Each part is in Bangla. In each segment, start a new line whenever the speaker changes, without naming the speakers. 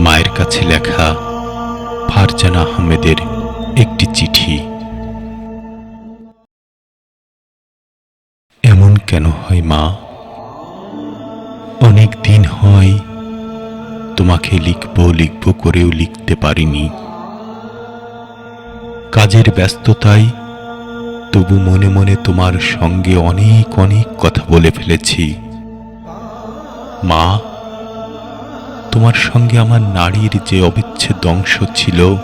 মায়ের কাছে লেখা ফারজানা আহমেদের একটি চিঠি। এমন কেন হয় মা? অনেক দিন হয় তোমাকে লিখব লিখব করেও লিখতে পারিনি। কাজের ব্যস্ততায় তবু মনে মনে তোমার সঙ্গে অনেক অনেক কথা বলে ফেলেছি। মা তোমার সঙ্গে আমার নারীর যে অবিচ্ছেদ্য অংশ ছিল,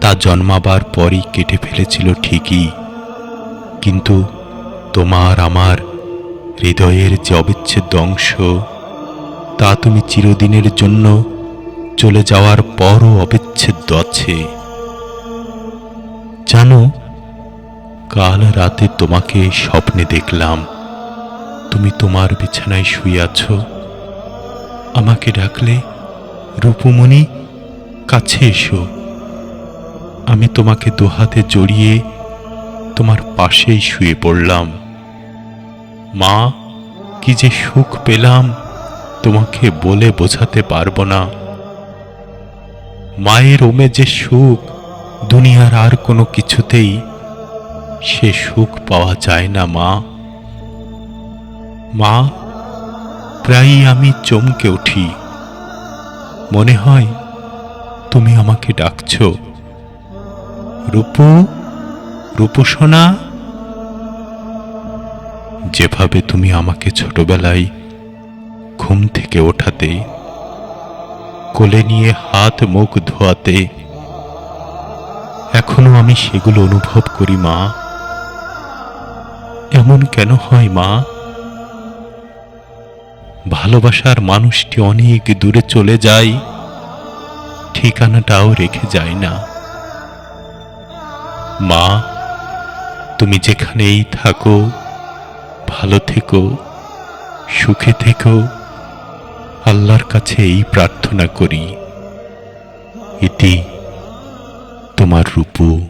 তা জন্মাবার পরই কেটে ফেলেছিল ঠিকই। কিন্তু তোমার আমার হৃদয়ের যে অবিচ্ছেদ্য অংশ, তা তুমি চিরদিনের জন্য চলে যাওয়ার পরও অবিচ্ছেদ্য আছে। জানো, কাল রাতে তোমাকে স্বপ্নে দেখলাম। তুমি তোমার বিছানায় শুয়ে আছো। আমাকে ডাকলে, রূপমণি, কাছে এসো। আমি তোমাকে দুহাতে জড়িয়ে তোমার পাশেই শুয়ে পড়লাম। মা, কি যে সুখ পেলাম, তোমাকে বলে বোঝাতে পারব না। মায়ের ওমে যে সুখ, দুনিয়ার আর কোনো কিছুতেই সে সুখ পাওয়া যায় না, মা। মা প্রায়ই আমি চমকে উঠি। মনে হয় তুমি আমাকে ডাকছ। রূপু রূপু সোনা যেভাবে তুমি আমাকে ছোটবেলায় ঘুম থেকে ওঠাতে, কোলে নিয়ে হাত মুখ ধোয়াতে, এখনও আমি সেগুলো অনুভব করি মা। এমন কেন হয় মা? ভালোবাসার মানুষটি অনেক দূরে চলে যায়, ঠিকানাটাও রেখে যায় না। মা, তুমি যেখানেই থাকো, ভালো থেকো, সুখে থেকো, আল্লাহর কাছে এই প্রার্থনা করি। এটি তোমার রূপু।